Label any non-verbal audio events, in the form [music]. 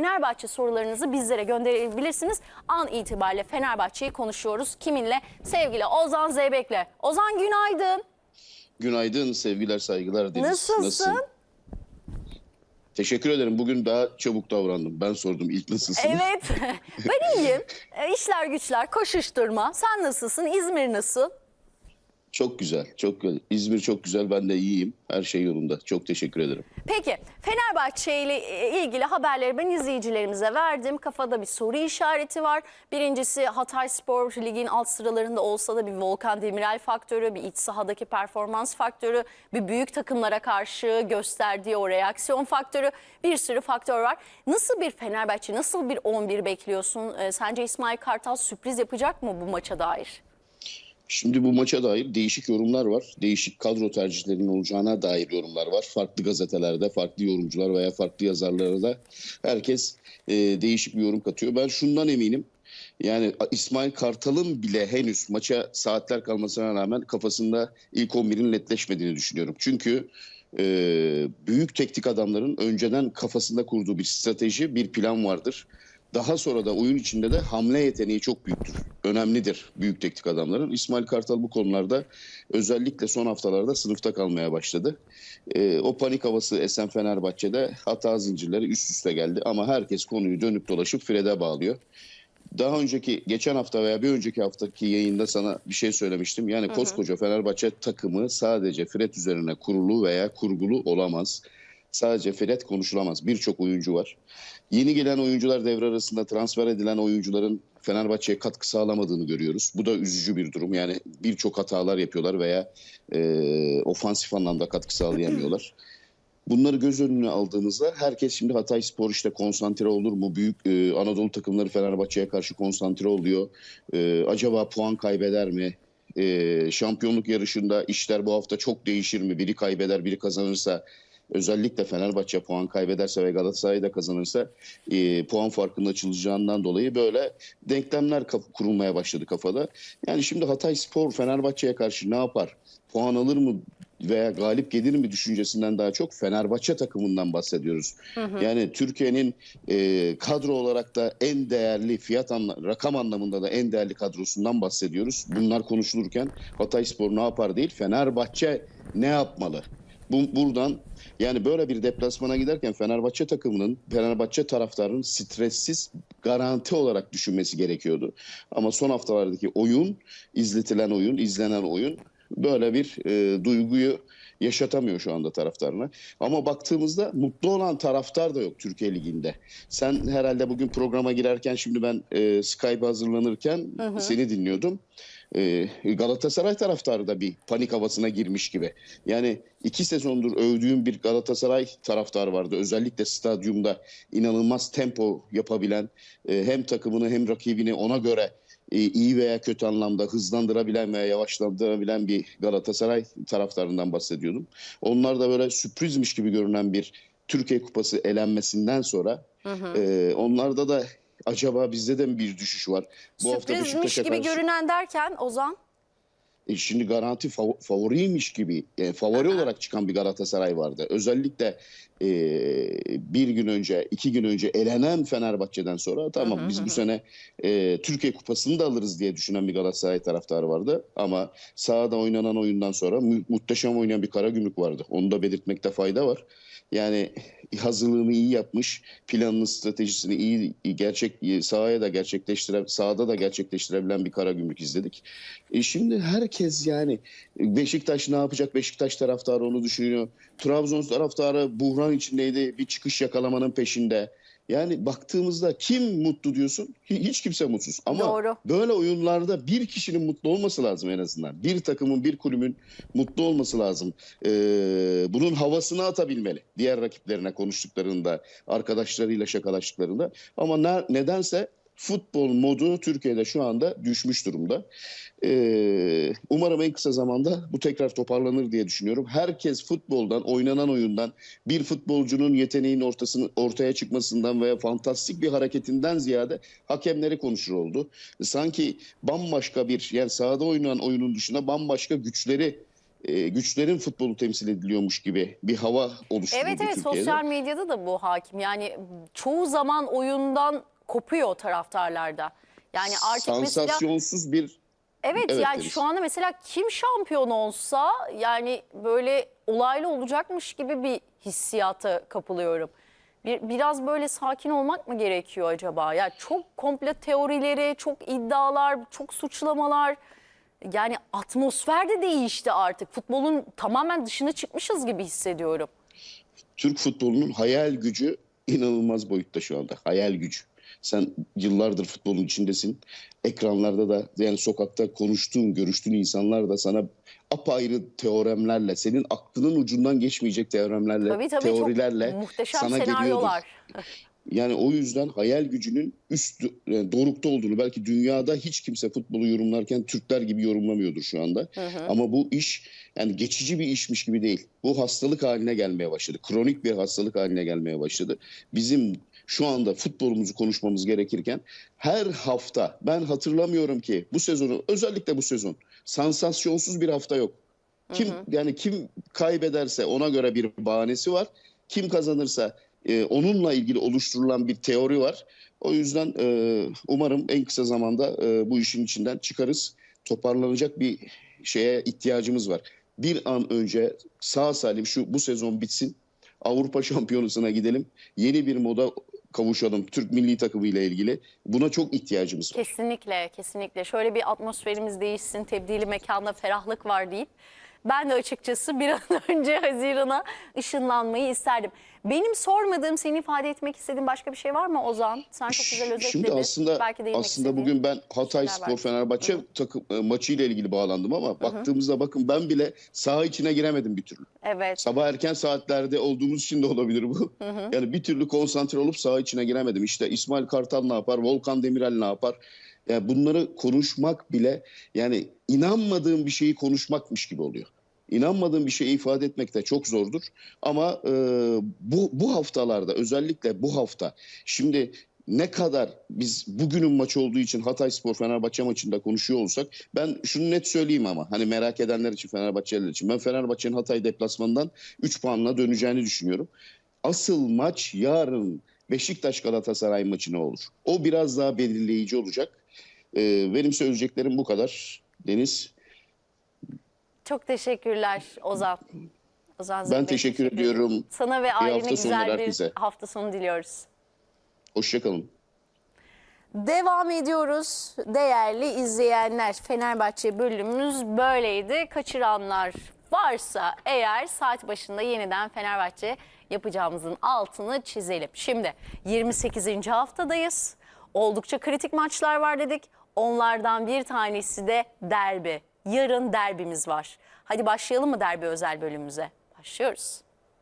Fenerbahçe sorularınızı bizlere gönderebilirsiniz. An itibariyle Fenerbahçe'yi konuşuyoruz. Kiminle? Sevgili Ozan Zeybek'le. Ozan günaydın. Günaydın, sevgiler, saygılar Deniz. Nasılsın? Teşekkür ederim. Bugün daha çabuk davrandım. Ben sordum ilk nasılsın? Evet. [laughs] ben iyiyim. E, İşler güçler, koşuşturma. Sen nasılsın? İzmir nasıl? Çok güzel, çok güzel. İzmir çok güzel, ben de iyiyim. Her şey yolunda. Çok teşekkür ederim. Peki Fenerbahçe ile ilgili haberleri ben izleyicilerimize verdim. Kafada bir soru işareti var. Birincisi Hatay Spor Lig'in alt sıralarında olsa da bir Volkan Demirel faktörü, bir iç sahadaki performans faktörü, bir büyük takımlara karşı gösterdiği o reaksiyon faktörü, bir sürü faktör var. Nasıl bir Fenerbahçe, nasıl bir 11 bekliyorsun? E, Sence İsmail Kartal sürpriz yapacak mı bu maça dair? Şimdi bu maça dair değişik yorumlar var. Değişik kadro tercihlerinin olacağına dair yorumlar var. Farklı gazetelerde, farklı yorumcular veya farklı yazarlara da herkes e, değişik bir yorum katıyor. Ben şundan eminim. Yani İsmail Kartal'ın bile henüz maça saatler kalmasına rağmen kafasında ilk 11'in netleşmediğini düşünüyorum. Çünkü e, büyük teknik adamların önceden kafasında kurduğu bir strateji, bir plan vardır. Daha sonra da oyun içinde de hamle yeteneği çok büyüktür. Önemlidir büyük teknik adamların. İsmail Kartal bu konularda özellikle son haftalarda sınıfta kalmaya başladı. Ee, o panik havası esen Fenerbahçe'de hata zincirleri üst üste geldi. Ama herkes konuyu dönüp dolaşıp Fred'e bağlıyor. Daha önceki geçen hafta veya bir önceki haftaki yayında sana bir şey söylemiştim. Yani koskoca Fenerbahçe takımı sadece Fred üzerine kurulu veya kurgulu olamaz. Sadece Fred konuşulamaz. Birçok oyuncu var. Yeni gelen oyuncular devre arasında transfer edilen oyuncuların Fenerbahçe'ye katkı sağlamadığını görüyoruz. Bu da üzücü bir durum. Yani birçok hatalar yapıyorlar veya e, ofansif anlamda katkı sağlayamıyorlar. Bunları göz önüne aldığınızda herkes şimdi Hatay Spor işte konsantre olur mu? Büyük e, Anadolu takımları Fenerbahçe'ye karşı konsantre oluyor. E, acaba puan kaybeder mi? E, şampiyonluk yarışında işler bu hafta çok değişir mi? Biri kaybeder, biri kazanırsa özellikle Fenerbahçe puan kaybederse ve Galatasaray da kazanırsa e, puan farkının açılacağından dolayı böyle denklemler kurulmaya başladı kafada. Yani şimdi Hatay Spor Fenerbahçe'ye karşı ne yapar? Puan alır mı veya galip gelir mi düşüncesinden daha çok Fenerbahçe takımından bahsediyoruz. Yani Türkiye'nin e, kadro olarak da en değerli fiyat anla, rakam anlamında da en değerli kadrosundan bahsediyoruz. Bunlar konuşulurken Hatay Spor ne yapar değil Fenerbahçe ne yapmalı? Bu, buradan yani böyle bir deplasmana giderken Fenerbahçe takımının, Fenerbahçe taraftarının stressiz garanti olarak düşünmesi gerekiyordu. Ama son haftalardaki oyun, izletilen oyun, izlenen oyun böyle bir e, duyguyu yaşatamıyor şu anda taraftarına. Ama baktığımızda mutlu olan taraftar da yok Türkiye Ligi'nde. Sen herhalde bugün programa girerken şimdi ben e, Skype hazırlanırken seni dinliyordum. E, Galatasaray taraftarı da bir panik havasına girmiş gibi. Yani iki sezondur övdüğüm bir Galatasaray taraftarı vardı. Özellikle stadyumda inanılmaz tempo yapabilen, e, hem takımını hem rakibini ona göre iyi veya kötü anlamda hızlandırabilen veya yavaşlandırabilen bir Galatasaray taraftarından bahsediyordum. Onlar da böyle sürprizmiş gibi görünen bir Türkiye Kupası elenmesinden sonra e, onlarda da acaba bizde de mi bir düşüş var? Bu hafta Sürprizmiş Beşiktaş'a gibi karşı- görünen derken Ozan? E, şimdi garanti fav- favoriymiş gibi e, favori olarak çıkan bir Galatasaray vardı. Özellikle e, bir gün önce, iki gün önce elenen Fenerbahçe'den sonra tamam biz bu sene e, Türkiye Kupası'nı da alırız diye düşünen bir Galatasaray taraftarı vardı. Ama sahada oynanan oyundan sonra mu- muhteşem oynayan bir Karagümrük vardı. Onu da belirtmekte fayda var. Yani hazırlığını iyi yapmış, planını, stratejisini iyi gerçek sahaya da gerçekleştire, sahada da gerçekleştirebilen bir Karagümrük izledik. E şimdi herkes yani Beşiktaş ne yapacak? Beşiktaş taraftarı onu düşünüyor. Trabzon taraftarı buhran içindeydi. Bir çıkış yakalamanın peşinde. Yani baktığımızda kim mutlu diyorsun? Hi- Hiç kimse mutsuz. Ama Doğru. böyle oyunlarda bir kişinin mutlu olması lazım en azından. Bir takımın, bir kulübün mutlu olması lazım. Ee, bunun havasını atabilmeli. Diğer rakiplerine konuştuklarında, arkadaşlarıyla şakalaştıklarında. Ama ne- nedense futbol modu Türkiye'de şu anda düşmüş durumda. Ee, umarım en kısa zamanda bu tekrar toparlanır diye düşünüyorum. Herkes futboldan, oynanan oyundan, bir futbolcunun yeteneğinin ortasını, ortaya çıkmasından veya fantastik bir hareketinden ziyade hakemleri konuşur oldu. Sanki bambaşka bir, yani sahada oynanan oyunun dışında bambaşka güçleri e, güçlerin futbolu temsil ediliyormuş gibi bir hava oluşturuldu Evet evet Türkiye'de. sosyal medyada da bu hakim. Yani çoğu zaman oyundan kopuyor taraftarlarda. Yani artık mesela Sansasyonsuz bir evet, Evet, yani Deniz. şu anda mesela kim şampiyon olsa yani böyle olaylı olacakmış gibi bir hissiyata kapılıyorum. Bir, biraz böyle sakin olmak mı gerekiyor acaba? Ya çok komple teorileri, çok iddialar, çok suçlamalar. Yani atmosfer de değişti artık. Futbolun tamamen dışına çıkmışız gibi hissediyorum. Türk futbolunun hayal gücü inanılmaz boyutta şu anda. Hayal gücü. Sen yıllardır futbolun içindesin. Ekranlarda da yani sokakta konuştuğun, görüştüğün insanlar da sana apayrı teoremlerle, senin aklının ucundan geçmeyecek teoremlerle, Tabii tabii teorilerle çok muhteşem sana senaryolar. geliyordur. Yani o yüzden hayal gücünün üst yani dorukta olduğunu belki dünyada hiç kimse futbolu yorumlarken Türkler gibi yorumlamıyordur şu anda. Ama bu iş yani geçici bir işmiş gibi değil. Bu hastalık haline gelmeye başladı. Kronik bir hastalık haline gelmeye başladı. Bizim şu anda futbolumuzu konuşmamız gerekirken her hafta ben hatırlamıyorum ki bu sezonu özellikle bu sezon sansasyonsuz bir hafta yok. Kim yani kim kaybederse ona göre bir bahanesi var. Kim kazanırsa e, onunla ilgili oluşturulan bir teori var. O yüzden e, umarım en kısa zamanda e, bu işin içinden çıkarız. Toparlanacak bir şeye ihtiyacımız var. Bir an önce sağ salim şu bu sezon bitsin. Avrupa [laughs] Şampiyonası'na gidelim. Yeni bir moda kavuşalım Türk milli takımı ile ilgili. Buna çok ihtiyacımız var. Kesinlikle, kesinlikle. Şöyle bir atmosferimiz değişsin, tebdili mekanda ferahlık var deyip ben de açıkçası bir an [laughs] önce Haziran'a ışınlanmayı isterdim. Benim sormadığım, senin ifade etmek istediğin başka bir şey var mı Ozan? Sen çok güzel özetledin. Şimdi aslında Belki aslında bugün ben Hatay Spor var. Fenerbahçe takım e, maçı ile ilgili bağlandım ama baktığımızda bakın ben bile saha içine giremedim bir türlü. Evet, Sabah erken saatlerde olduğumuz için de olabilir bu. Yani bir türlü konsantre olup saha içine giremedim. İşte İsmail Kartal ne yapar? Volkan Demirel ne yapar? Yani bunları konuşmak bile yani inanmadığım bir şeyi konuşmakmış gibi oluyor. İnanmadığım bir şeyi ifade etmek de çok zordur. Ama e, bu bu haftalarda özellikle bu hafta şimdi ne kadar biz bugünün maçı olduğu için Hatay Spor Fenerbahçe maçında konuşuyor olsak ben şunu net söyleyeyim ama hani merak edenler için Fenerbahçeliler için ben Fenerbahçe'nin Hatay deplasmanından 3 puanla döneceğini düşünüyorum. Asıl maç yarın Beşiktaş Galatasaray maçı ne olur? O biraz daha belirleyici olacak. Ee, benim söyleyeceklerim bu kadar. Deniz çok teşekkürler Ozan. Ozan Zeki ben teşekkür ederim. ediyorum. Sana ve ailene güzel bir herkese. hafta sonu diliyoruz. Hoşçakalın. Devam ediyoruz. Değerli izleyenler, Fenerbahçe bölümümüz böyleydi. Kaçıranlar varsa eğer saat başında yeniden Fenerbahçe yapacağımızın altını çizelim. Şimdi 28. haftadayız. Oldukça kritik maçlar var dedik. Onlardan bir tanesi de derbi. Yarın derbimiz var. Hadi başlayalım mı derbi özel bölümümüze? Başlıyoruz.